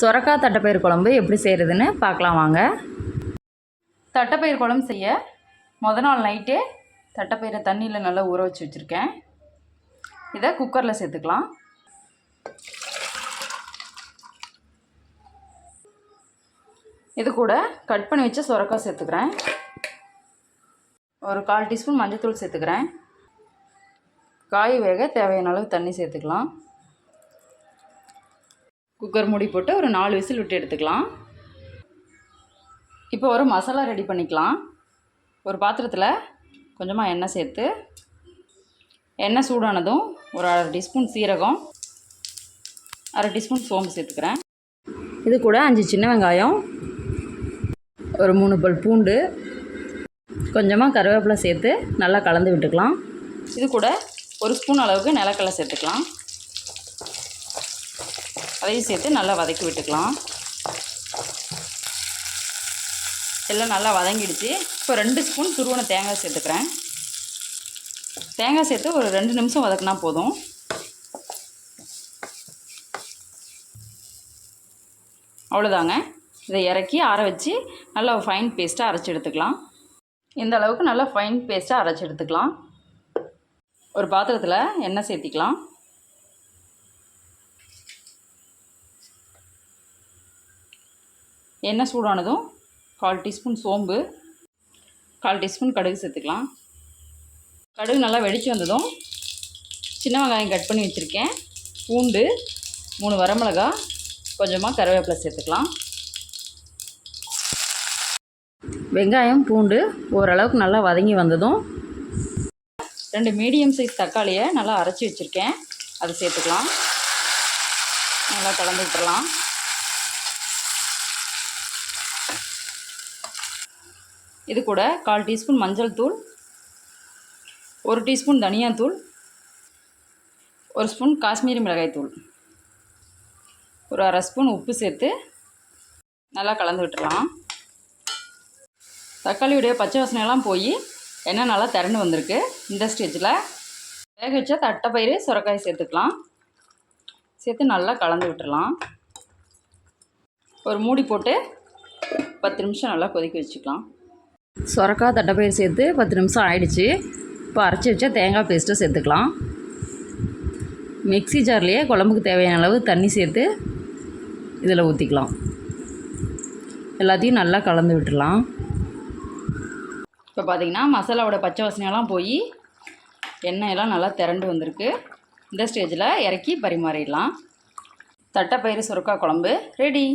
சொரக்காய் தட்டைப்பயிர் குழம்பு எப்படி செய்கிறதுன்னு பார்க்கலாம் வாங்க. தட்டைப்பயிர் குழம்பு செய்ய முத நாள் நைட்டே தட்டைப்பயிரை தண்ணியில் நல்லா ஊற வச்சு வச்சுருக்கேன். இதை குக்கரில் சேர்த்துக்கலாம். இது கூட கட் பண்ணி வச்ச சொரக்காய் சேர்த்துக்கிறேன். ஒரு கால் டீஸ்பூன் மஞ்சள்தூள் சேர்த்துக்கிறேன். காய் வேக தேவையான அளவு தண்ணி சேர்த்துக்கலாம். குக்கர் மூடி போட்டு ஒரு நாலு விசில் விட்டு எடுத்துக்கலாம். இப்போ ஒரு மசாலா ரெடி பண்ணிக்கலாம். ஒரு பாத்திரத்தில் கொஞ்சமாக எண்ணெய் சேர்த்து எண்ணெய் சூடானதும் ஒரு அரை டீஸ்பூன் சீரகம் அரை டீஸ்பூன் சோம்பு சேர்த்துக்கிறேன். இது கூட அஞ்சு சின்ன வெங்காயம் ஒரு மூணு பல் பூண்டு கொஞ்சமாக கருவேப்பிலை சேர்த்து நல்லா கலந்து விட்டுக்கலாம். இது கூட ஒரு ஸ்பூன் அளவுக்கு நிலக்கடலை சேர்த்துக்கலாம். அதையும் சேர்த்து நல்லா வதக்கி விட்டுக்கலாம். எல்லாம் நல்லா வதங்கிடுச்சு. இப்போ ரெண்டு ஸ்பூன் துருவன தேங்காய் சேர்த்துக்கிறேன். தேங்காய் சேர்த்து ஒரு ரெண்டு நிமிஷம் வதக்குனா போதும். அவ்வளோதாங்க. இதை இறக்கி ஆற வச்சு நல்லா ஃபைன் பேஸ்ட்டாக அரைச்சி எடுத்துக்கலாம். இந்த அளவுக்கு நல்லா ஃபைன் பேஸ்ட்டாக அரைச்சி எடுத்துக்கலாம். ஒரு பாத்திரத்தில் எண்ணெய் சேர்த்திக்கலாம். எண்ணெய் சூடானதும் கால் டீஸ்பூன் சோம்பு கால் டீஸ்பூன் கடுகு சேர்த்துக்கலாம். கடுகு நல்லா வெடித்து வந்ததும் சின்ன வெங்காயம் கட் பண்ணி வச்சுருக்கேன். பூண்டு மூணு வரமிளகா கொஞ்சமாக கருவேப்பிலை சேர்த்துக்கலாம். வெங்காயம் பூண்டு ஓரளவுக்கு நல்லா வதங்கி வந்ததும் ரெண்டு மீடியம் சைஸ் தக்காளியை நல்லா அரைச்சி வச்சுருக்கேன். அதை சேர்த்துக்கலாம். நல்லா கலந்து விட்டுறலாம். இது கூட கால் டீஸ்பூன் மஞ்சள் தூள் ஒரு டீஸ்பூன் தனியாத்தூள் ஒரு ஸ்பூன் காஷ்மீரி மிளகாய் தூள். ஒரு அரை ஸ்பூன் உப்பு சேர்த்து நல்லா கலந்து விட்டுடலாம் தக்காளியுடைய பச்சை வாசனையெல்லாம் போய் எண்ணெய் நல்லா திரண்டு வந்திருக்கு. இந்த ஸ்டேஜில் வேக வச்சா தட்டைப்பயிறு சுரக்காய் சேர்த்துக்கலாம். சேர்த்து நல்லா கலந்து விட்டுடலாம் ஒரு மூடி போட்டு பத்து நிமிஷம் நல்லா கொதிக்க வச்சுக்கலாம். சுரக்காய் தட்டைப்பயிர் சேர்த்து பத்து நிமிஷம் ஆயிடுச்சு. இப்போ அரைச்சி வச்சா தேங்காய் பேஸ்ட்டும் சேர்த்துக்கலாம். மிக்ஸி ஜார்லேயே குழம்புக்கு தேவையான அளவு தண்ணி சேர்த்து இதில் ஊற்றிக்கலாம் எல்லாத்தையும் நல்லா கலந்து விட்டுடலாம். இப்போ பார்த்திங்கன்னா மசாலாவோட பச்சை வாசனையெல்லாம் போய் எண்ணெயெல்லாம் நல்லா திரண்டு வந்திருக்கு. இந்த ஸ்டேஜில் இறக்கி பரிமாறிடலாம். தட்டைப்பயிறு சுரக்காய் குழம்பு ரெடி.